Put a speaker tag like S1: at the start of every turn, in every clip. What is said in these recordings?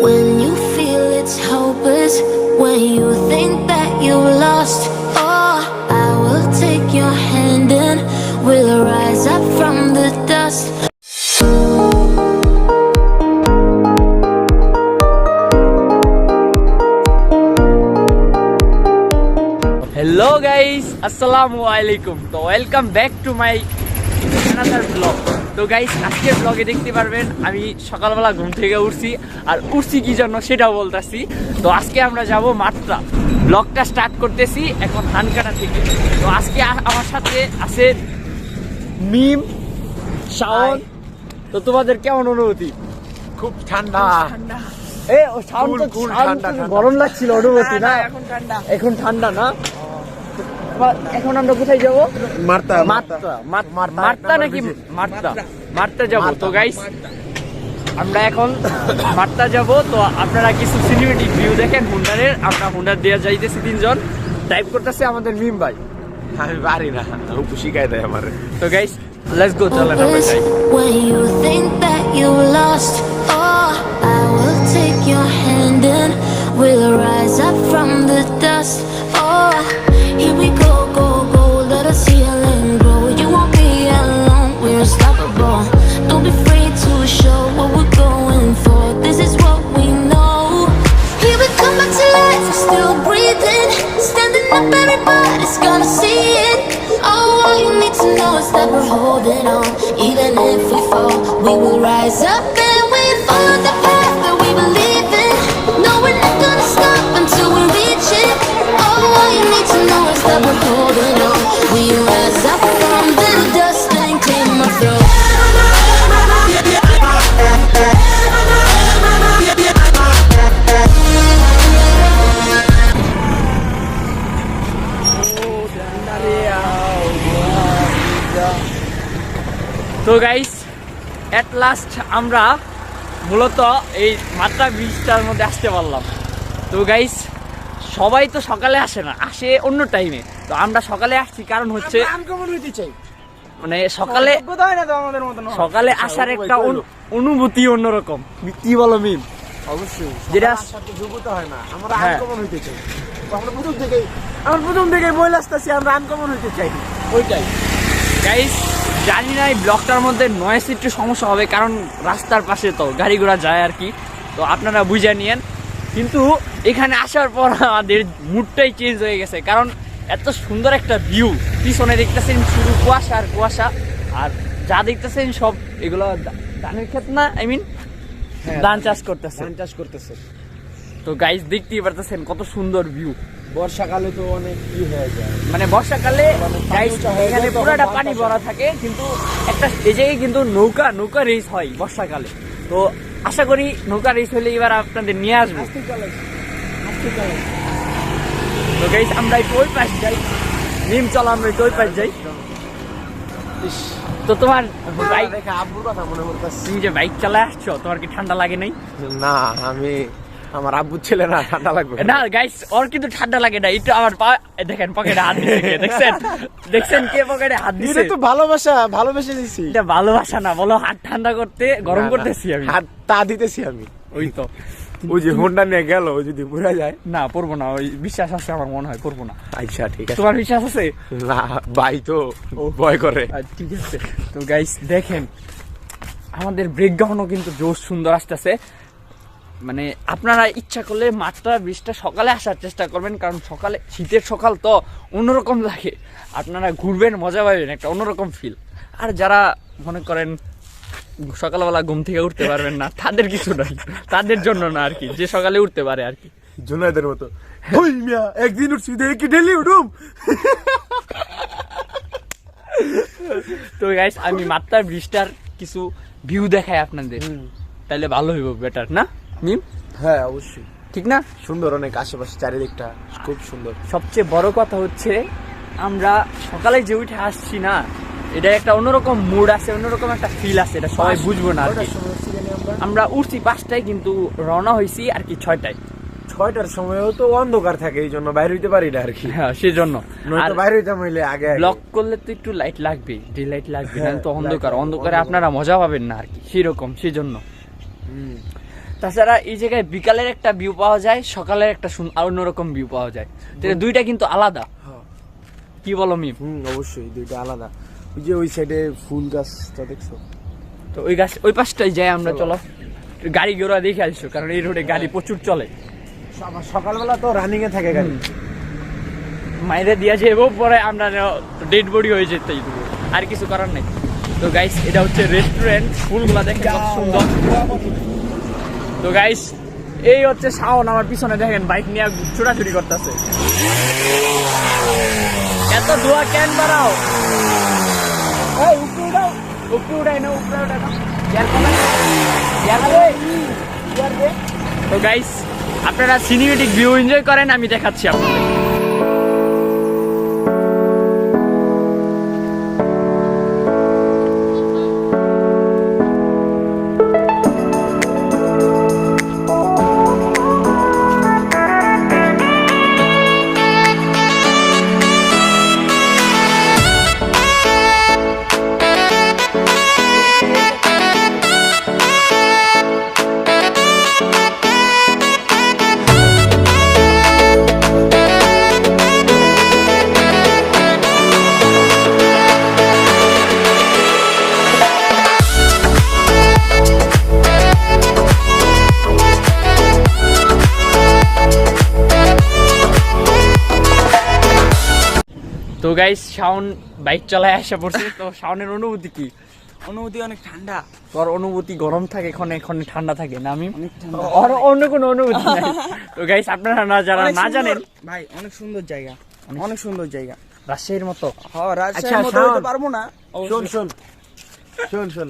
S1: When you feel it's hopeless, when you think that you lost, oh, I will take your hand and we'll rise up from the dust.
S2: Hello guys আসসালামু আলাইকুম তো welcome back to my another blog তো guys আজকের ব্লগে দেখতে পারবেন আমি সকালবেলা ঘুম থেকে উঠছি আর উঠছি কি জন্য সেটাও বলতেছি। তো আজকে আমরা যাব মাত্রা। ব্লগটা স্টার্ট করতেছি এখন হানকাটা থেকে। তো আজকে আমার সাথে আছে মিম শাওন। তো তোমাদের কেমন অনুভূতি?
S3: খুব ঠান্ডা।
S2: এ ও শাওন তো। গরম লাগছিল অনুভূতি না?
S4: এখন ঠান্ডা।
S2: এখন ঠান্ডা না? এখন আমরা কোথায় যাব?
S3: মারতা
S2: মাত্রা
S3: এক
S2: নাকি
S3: visit।
S2: মাত্রা মাত্রা তো গাইস আমরা এখন মাত্রা যাব। তো আপনারা কিছু সিনেমেটিক ভিউ দেখেন হুন্ডারের। আমরা হুন্ডার দেওয়া যাইতেছি তিনজন। টাইপ করতেছে আমাদের মিম ভাই।
S3: আমি পারি না উপু শিখাই দেয় আমার।
S2: তো গাইস লেটস গো চলেন আমরা যাই।
S1: When you think that you lost, oh, I will take your hand and we'll rise up from the dust.
S2: Guys at last আমরা মূলত এই মাত্রা ব্রিজটার মধ্যে আসতে পারলাম। তো গাইস সবাই তো সকালে আসে না আসে অন্য টাইমে তো আমরা সকালে আসছি কারণ হচ্ছে মানে সকালে
S4: যোগ্যতা হয় না তো আমাদের মতন?
S2: সকালে আসার একটা অনু- অনুভূতি অন্যরকম। কি বলো মিম?
S3: অবশ্যই।
S2: যেটা
S3: যোগ্যতা হয় না। আমরা
S2: হ্যাঁ।
S3: আনকমন হইতে চাই। আমরা প্রথম থেকেই আমরা প্রথম থেকেই বই আসতেছি আমরা আনকমন হইতে চাই।
S2: ওইটাই। গাইস জানি না এই ব্লকটার মধ্যে নয়েস একটু সমস্যা হবে কারণ রাস্তার পাশে তো গাড়ি ঘোড়া যায় আর কি। তো আপনারা বুঝে নিয়েন। কিন্তু এখানে আসার পর আমাদের মুডটাই চেঞ্জ হয়ে গেছে কারণ এত সুন্দর একটা ভিউ পিছনে দেখতেছেন শুধু কুয়াশা আর কুয়াশা আর যা দেখতেছেন সব এগুলো ধানের ক্ষেত না? আই মিন ধান চাষ করতেছে।
S3: ধান চাষ করতেছে।
S2: তো গাইজ দেখতেই পারতেছেন কত সুন্দর ভিউ
S3: বর্ষাকালে তো অনেক ই হয়ে যায়।
S2: মানে বর্ষাকালে
S3: উঁচা
S2: এখানে পুরাটা পানি ভরা থাকে কিন্তু একটা জায়গায় কিন্তু নৌকা নৌকা রেস হয় বর্ষাকালে। তো আশা করি নৌকা রেস হলে এবার আপনাদের নিয়ে আসব। তো গাইস আমরা একটু ওই পাশ যাই। নিম চলো আমরা একটু ওই পাশ যাই। তো তোমার বাইক
S3: দেখে আব্বুর কথা মনে করতেছি
S2: তুমি যে বাইক চালায় আসছো তোমার কি ঠান্ডা লাগে নাই?
S3: না আমি আমার আব্বুর ছেলে না ঠান্ডা লাগবে।
S2: না গাইস ওর কিন্তু ঠান্ডা লাগে না একটু আমার পা দেখেন পকেটে হাত দিছে কে, দেখছেন? দেখছেন কে পকেটে হাত
S3: এটা তো ভালোবাসা ভালোবেসে দিছি
S2: এটা ভালোবাসা না বলো হাত ঠান্ডা করতে গরম করতেছি আমি।
S3: হাত তা দিতেছি আমি।
S2: ওই তো।
S3: ওই যে হোন্ডা নিয়ে গেল যদি যায়।
S2: না পড়ব না ওই বিশ্বাস আছে আমার মনে হয় পড়ব না।
S3: আচ্ছা ঠিক আছে।
S2: তোমার বিশ্বাস আছে?
S3: না ভাই তো ভয় করে।
S2: ঠিক আছে। তো গাইস দেখেন আমাদের ব্রেকডাউনও কিন্তু জোশ সুন্দর আসতেছে। মানে আপনারা ইচ্ছা করলে মাত্রা বৃষ্টিটা সকালে আসার চেষ্টা করবেন কারণ সকালে শীতের সকাল তো অন্যরকম লাগে। আপনারা ঘুরবেন মজা পাবেন একটা অন্যরকম ফিল আর যারা মনে করেন সকালবেলা ঘুম থেকে উঠতে পারবেন না তাদের কিছু নাই। তাদের জন্য না আর কি যে সকালে উঠতে পারে আর কি।
S3: জুনাইদের মতো। ওই মিয়া একদিন উঠছি দেখে ডেলি উঠুম?
S2: তো গাইস আমি মাত্রা ব্রিজটার কিছু ভিউ দেখাই আপনাদের। তাহলে ভালো হইব বেটার না? মিম
S3: হ্যাঁ অবশ্যই।
S2: ঠিক না?
S3: সুন্দর অনেক আশেপাশে চারিদিকটা খুব সুন্দর।
S2: সবচেয়ে বড় কথা হচ্ছে আমরা সকালে যে উঠে আসছি না এটা একটা অন্যরকম মুড আছে অন্যরকম একটা ফিল আছে এটা সবাই বুঝব না আর কি।
S3: উঠছি আমরা?
S2: উঠছি পাঁচটায় কিন্তু রওনা হয়েছি আর কি ছয়টায়।
S3: ছয়টার সময়ও তো অন্ধকার থাকে এই জন্য বাইরে হইতে পারি না আর কি।
S2: হ্যাঁ সেজন্য। আর
S3: নয়তো বাইরে হইতাম হইলে আগে।
S2: ব্লক করলে তো একটু লাইট লাগবে ডে লাইট লাগবে না
S3: হ্যাঁ,
S2: তো অন্ধকার অন্ধকারে। আপনারা মজা পাবেন না আর কি সেরকম সেজন্য।
S3: হুম।
S2: তাছাড়া এই জায়গায় বিকালের একটা ভিউ পাওয়া যায় সকালের একটা অন্যরকম ভিউ পাওয়া যায়। দুইটা কিন্তু আলাদা।
S3: হ্যাঁ।
S2: কি বলো মিম?
S3: হুম অবশ্যই দুইটা আলাদা। ওই যে ওই সাইডে ফুল গাছটা দেখছ?
S2: তো ওই গাছ ওই পাশটাই যাই আমরা চলো। গাড়ি ঘোড়া দেখে আসছো কারণ এই রোডে গাড়ি প্রচুর চলে।
S3: সকালবেলা তো রানিং এ থাকে গাড়ি।
S2: মাইরে দিয়া যাব পরে আমরা ডেড বডি হয়ে যেতে আর কিছু করার নেই। তো গাইস এটা হচ্ছে রেস্টুরেন্ট ফুলগুলা দেখেন কত সুন্দর। তো গাইস এই হচ্ছে শাওন আমার পিছনে দেখেন বাইক নিয়ে ছোটাছুটি করতেছে। এত ধোয়া কেন বাড়াও? তো গাইস আপনারা সিনেমেটিক ভিউ এনজয় করেন, আমি দেখাচ্ছি আপনাদের। গাইস শাওন বাইক চালায় আসা পড়ছে। তো শাওনের অনুভূতি কি?
S4: অনুভূতি অনেক ঠান্ডা।
S2: তোর অনুভূতি গরম থাকে এখানে এখানে ঠান্ডা থাকে না আমি আর অন্য কোনো অনুভূতি নাই। তো গাইস আপনারা না যারা না জানেন
S4: ভাই অনেক সুন্দর জায়গা। অনেক সুন্দর জায়গা।
S2: রাজশাহীর মতো।
S4: হ্যাঁ
S3: আচ্ছা,
S4: রাজশাহীর মতো
S3: শাওন।
S4: হইতে পারব না।
S3: শোন শোন। শোন শোন।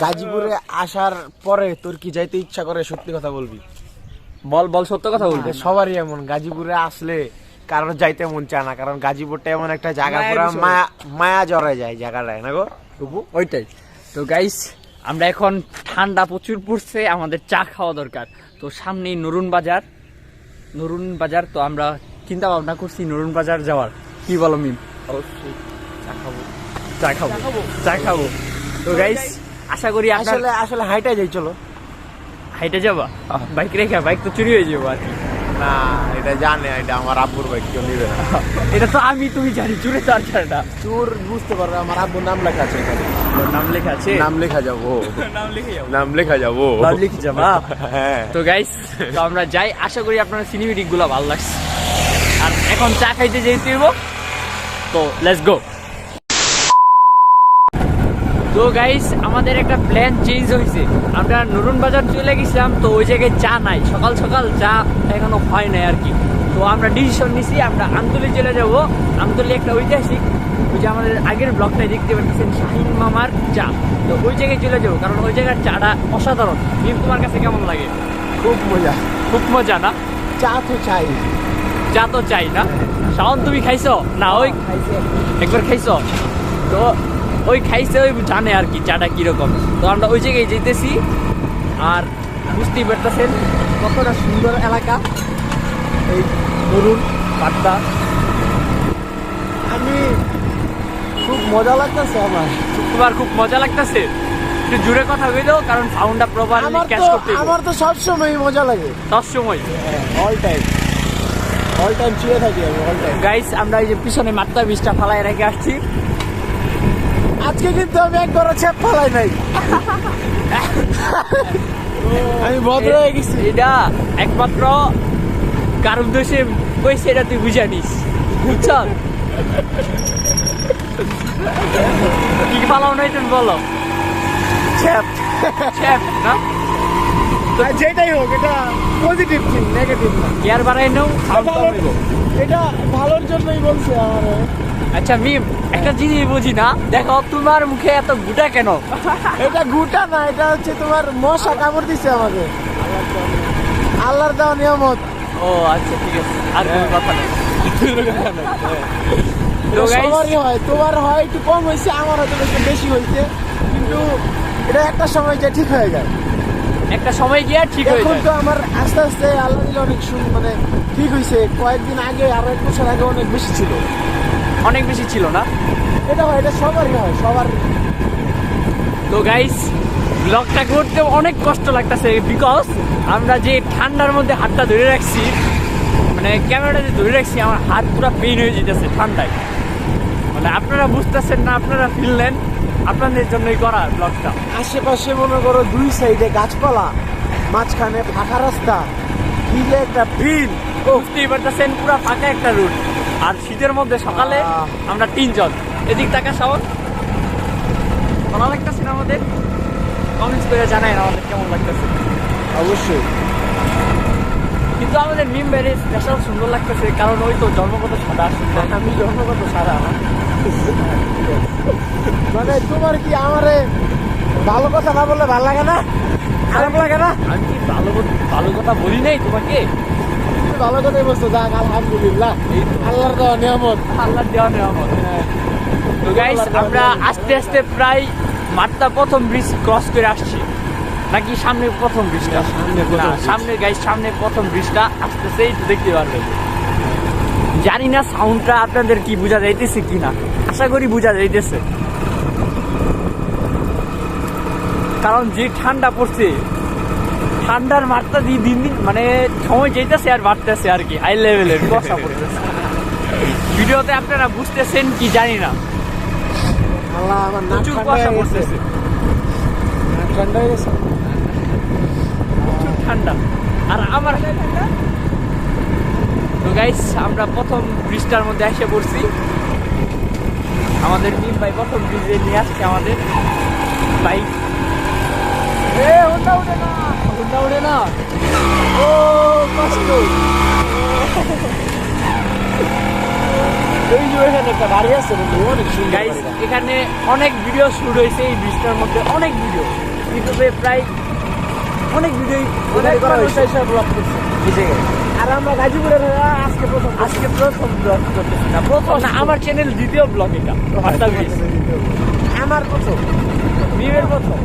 S3: গাজীপুরে আসার পরে তোর কি যাইতে ইচ্ছা করে? সত্যি কথা বলবি।
S2: বল বল সত্য কথা বলবি।
S3: সবারই এমন। গাজীপুরে আসলে কারোর যাইতে মন চায় না কারণ গাজীপুরটা এমন একটা জায়গা পুরো মায়া মায়া জড়ায় যায় জায়গাটায় না গো?
S2: ওইটাই। তো গাইস আমরা এখন ঠান্ডা প্রচুর পড়ছে আমাদের চা খাওয়া দরকার। তো সামনেই নরুন বাজার। নরুন বাজার তো আমরা চিন্তা ভাবনা করছি নরুন বাজার যাওয়ার। কি বলো মিম?
S3: অবশ্যই। চা খাব।
S2: চা খাব। চা খাব। তো গাইস আশা করি
S3: আসলে আসলে হাইটা যাই চলো।
S2: হাইটে যাবা? বাইক রেখে বাইক তো চুরি হয়ে যাব আর কি।
S3: না এটা জানে এটা আমার আব্বুর বাইক কেউ নিবে না।
S2: এটা তো আমি তুমি জানি চুরে
S3: বুঝতে পারবে আমার আব্বুর নাম লেখা আছে এখানে।
S2: নাম লেখা আছে?
S3: নাম লেখা যাব।
S2: নাম লিখে যাব?
S3: নাম লেখা যাব।
S2: নাম লিখে যাবা?
S3: হ্যাঁ।
S2: তো গাইস তো আমরা যাই। আশা করি আপনার সিনেমেটিকগুলো ভালো লাগছে। আর এখন চা খাইতে যেতে তো লেটস গো তো গাইস আমাদের একটা প্ল্যান চেঞ্জ হয়েছে। আমরা নুরুন বাজার চলে গেছিলাম তো ওই জায়গায় চা নাই। সকাল সকাল চা এখনও হয় নাই আর কি। তো আমরা ডিসিশন নিছি আমরা আমতলি চলে যাব। আমতলি একটা ঐতিহাসিক ওই যে আমাদের আগের ব্লগটাই দেখতে পাচ্ছেন শাহিন মামার চা। তো ওই জায়গায় চলে যাব কারণ ওই জায়গার চাটা অসাধারণ। মিম তোমার কাছে কেমন লাগে?
S3: খুব মজা।
S2: খুব মজা না?
S3: চা তো চাই।
S2: চা তো চাই না? শাওন তুমি খাইছো? না ওই খাইছো। একবার খাইছো? তো ওই খাইছে ওই জানে আর কি চাটা কীরকম। তো আমরা ওই জায়গায় যেতেছি আর বুঝতেই পারতেছেন কতটা সুন্দর এলাকা। এই ধরুন পাট্টা
S3: আমি খুব মজা লাগতেছে আমার।
S2: তোমার খুব মজা লাগতেছে? একটু জুড়ে কথা বলো কারণ সাউন্ডটা প্রপারলি
S3: আমার
S2: ক্যাচ করতে
S3: আমার তো সবসময় মজা লাগে।
S2: সব সময়
S3: অল টাইম অল টাইম শুয়ে থাকি আমি অল টাইম
S2: গাইস আমরা এই যে পিছনে মাত্রা বিষটা ফালায় রেখে আসছি।
S3: আজকে কিন্তু আমি একবারও ছেপ ফেলাই নাই। আমি ভদ্র হয়ে গেছি।
S2: এটা একমাত্র কার উদ্দেশ্যে কইছে এটা তুই বুঝে নিস। বুঝছ? কি পালাও নাই তুমি বলো।
S3: ছেপ।
S2: ছেপ না?
S3: যেটাই হোক এটা পজিটিভ থিং নেগেটিভ না
S2: গিয়ার বাড়াই নাও?
S3: ভালো- এটা ভালোর জন্যই বলছে আমার
S2: আচ্ছা মিম একটা জিনিস বুঝি না? দেখো তোমার মুখে এত গুটা কেন?
S3: এটা গুটা না এটা হচ্ছে তোমার মশা কামড় দিছে আমাকে। আল্লাহর দেওয়া নিয়ামত।
S2: ও আচ্ছা ঠিক আছে। আর কোনো কথা নেই।
S3: সবারই হয় তোমার হয় একটু কম হয়েছে আমার হয়তো একটু বেশি হয়েছে। কিন্তু এটা একটা সময় যে ঠিক হয়ে যায়।
S2: একটা সময় গিয়ে ঠিক হয়ে
S3: এখন
S2: যায়।
S3: তো আমার আস্তে আস্তে আল্লাহ দিলে অনেক শুন মানে ঠিক হয়েছে কয়েকদিন আগে আরও এক বছর আগে অনেক বেশি ছিল।
S2: অনেক বেশি ছিল না।
S3: এটা হয় এটা সবারই হয় সবার।
S2: তো গাইস ব্লগটা করতে অনেক কষ্ট লাগতেছে বিকজ আমরা যে ঠান্ডার মধ্যে হাতটা ধরে রাখছি মানে ক্যামেরাটা যে ধরে রাখছি আমার হাত পুরো পেন হয়ে যেতেছে ঠান্ডায়। মানে আপনারা বুঝতেছেন না আপনারা ফিরলেন আপনাদের জন্যই করা ব্লগটা
S3: আশেপাশে মনে করো দুই সাইডে গাছপালা মাঝখানে ফাঁকা রাস্তা যে একটা ফিল
S2: বুঝতেই পারতেছেন পুরো ফাঁকা একটা রুট আর শীতের মধ্যে সকালে আমরা তিনজন। এদিক টাকা সাবন ভালো লাগতেছে না আমাদের? কমেন্টস করে জানাই আমাদের কেমন লাগতেছে।
S3: অবশ্যই।
S2: কিন্তু আমাদের মিম বেড়ে স্পেশাল সুন্দর লাগতেছে কারণ ওই তো জন্মগত সাদা সুন্দর।
S3: আমি জন্মগত সারা মানে তোমার কি আমারে ভালো কথা না বললে ভালো লাগে না? খারাপ লাগে না?
S2: আমি কি ভালো ভালো কথা বলি নাই তোমাকে?
S3: তুমি ভালো কথাই বলছো যাক আলহামদুলিল্লাহ। আল্লাহর দেওয়া নিয়ামত।
S2: আল্লাহ দেওয়া নেওয়া তো গাইস আমরা আস্তে আস্তে প্রায় মাঠটা প্রথম ব্রিজ ক্রস করে আসছি। নাকি সামনে প্রথম ব্রিজটা
S3: সামনে
S2: গাইস সামনে প্রথম ব্রিজটা আসতেছেই দেখতে পারবেন জানি না সাউন্ডটা আপনাদের কি বোঝা যাইতেছে কি না আশা করি বোঝা যাইতেছে। কারণ যে ঠান্ডা পড়ছে ঠান্ডার মাত্রা দিন দিন মানে সময় যেতেছে আর বাড়তেছে আর কি হাই লেভেলের কুয়াশা পড়তেছে ভিডিওতে আপনারা বুঝতেছেন কি জানি না। প্রচুর কুয়াশা পড়তেছে
S3: ঠান্ডা হয়ে গেছে।
S2: প্রচুর ঠান্ডা। আর আমার তো গাইস আমরা প্রথম ব্রিজটার মধ্যে এসে পড়ছি। আমাদের মিম ভাই প্রথম ব্রিজে নিয়ে আসছে আমাদের। বাইক। এ হোন্ডা উঠে না। হোন্ডা উঠে না? ও কষ্ট
S3: এখানে অনেক
S2: ভিডিও শুট হয়েছে এই ব্রিজটার মধ্যে অনেক ভিডিও ইউটিউবে প্রায় অনেক ভিডিও
S3: অনেক
S2: অনেক
S3: করা হয়েছে।
S2: ব্লগ করছে।
S3: আর আমরা গাজীপুরের হয়ে আজকে প্রথম
S2: আজকে প্রথম ব্লগ করতেছি না। প্রথম না আমার চ্যানেল দ্বিতীয় ব্লগ এটা
S3: আমার প্রথম।
S2: মিমের প্রথম।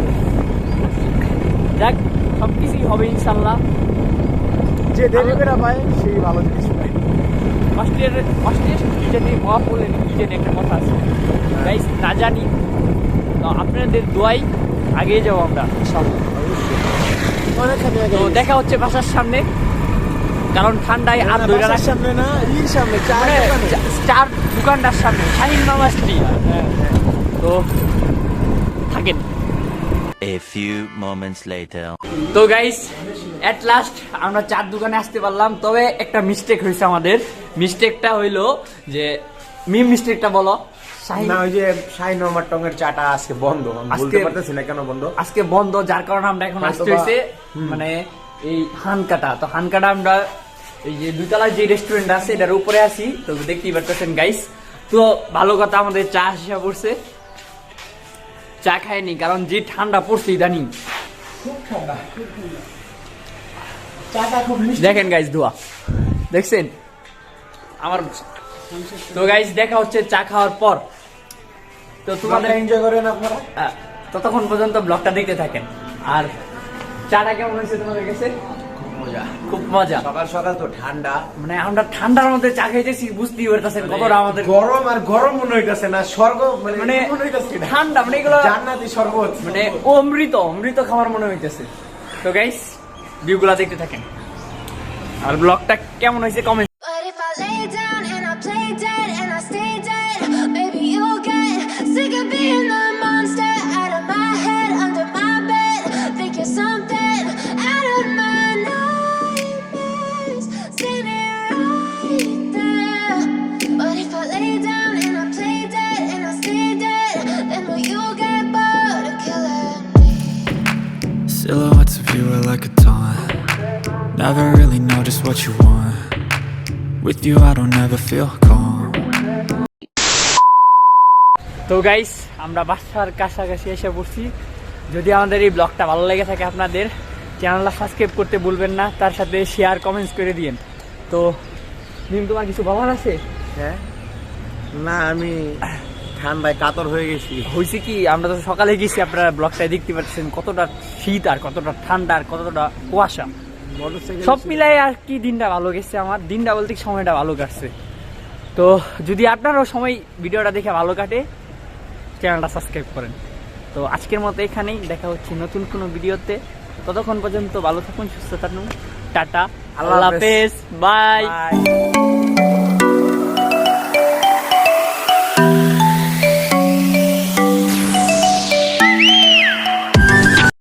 S2: যাক সব কিছুই হবে ইনশাল্লাহ
S3: যে দেরি করে পায় সেই ভালো জিনিস পায়।
S2: ইয়ার কি জানি মা বলেন কি জানি একটা কথা আছে। গাইস না জানি। তো আপনাদের দোয়াই আগিয়ে যাব আমরা তো দেখা হচ্ছে বাসার সামনে। কারণ ঠান্ডায় আর
S3: না,
S2: ধরে
S3: বাসার সামনে না ইর সামনে চার
S2: মানে দোকানটার সামনে শাহিন মামা স্ট্রিট
S3: হ্যাঁ, হ্যাঁ।
S2: তো
S5: A few moments later.
S2: তো গাইস এট লাস্ট আমরা চার দোকানে আসতে পারলাম তবে একটা মিস্টেক হয়েছে আমাদের। মিস্টেকটা হইল যে মিম মিস্টেকটা বলো। শাহিন
S6: না ওই যে শাহিন আমার টঙ্গের চাটা আজকে বন্ধ। আমি বলতে পারতেছি না কেন বন্ধ।
S2: আজকে বন্ধ যার কারণে আমরা এখন আসতে হয়েছে মানে এই হানকাটা। তো হানকাটা আমরা এই যে দুতলার যে রেস্টুরেন্ট আছে এটার উপরে আছি। তো দেখতেই পারতেছেন গাইস তো ভালো কথা আমাদের চা আসা পড়ছে। চা খাইনি কারণ যে ঠান্ডা পড়ছে ইদানিং।
S3: খুব।
S2: দেখেন গাইজ ধোয়া দেখছেন? আমার তো গাইজ দেখা হচ্ছে চা খাওয়ার পর। তো তোমাদের
S3: এনজয় করেন আপনারা।
S2: ততক্ষণ পর্যন্ত ব্লগটা দেখতে থাকেন। আর চাটা কেমন হয়েছে তোমাদের কাছে?
S6: মজা
S2: খুব মজা।
S6: সকাল সকাল তো ঠান্ডা।
S2: মানে আমরা ঠান্ডার মধ্যে চা খাইতেছি বুঝতেই পারতেছেন কতটা আমাদের
S6: গরম আর গরম মনে হইতাছে না স্বর্গ মানে
S2: মানে
S6: মনে
S2: ঠান্ডা মানে এগুলো
S6: জান্নাতি শরবত
S2: মানে অমৃত অমৃত খাবার মনে হইতেছে। তো গাইস ভিউগুলা দেখতে থাকেন। আর ব্লগটা কেমন হয়েছে
S7: comment Never really know just what you want. With you, I don't ever feel calm.
S2: তো গাইস আমরা বাসার কাছাকাছি এসে পড়ছি। যদি আমাদের এই ব্লগটা ভালো লেগে থাকে আপনাদের চ্যানেলটা সাবস্ক্রাইব করতে ভুলবেন না তার সাথে শেয়ার কমেন্টস করে দিন তো নিম তোমার কিছু বলার আছে?
S6: হ্যাঁ। না আমি ঠান্ডায় কাতর হয়ে গেছি।
S2: হয়েছে কি আমরা তো সকালে গেছি আপনারা ব্লগটায় দেখতে পাচ্ছেন কতটা শীত আর কতটা ঠান্ডা আর কতটা কুয়াশা। সব মিলাই আর কি দিনটা ভালো গেছে আমার? দিনটা বলতে সময়টা ভালো কাটছে? তো যদি আপনারও সময় ভিডিওটা দেখে ভালো কাটে চ্যানেলটা সাবস্ক্রাইব করেন। তো আজকের মতো এখানেই দেখা হচ্ছে নতুন কোনো ভিডিওতে। ততক্ষণ পর্যন্ত ভালো থাকুন সুস্থ থাকুন। টাটা। আল্লাহ
S4: হাফেজ। বাই।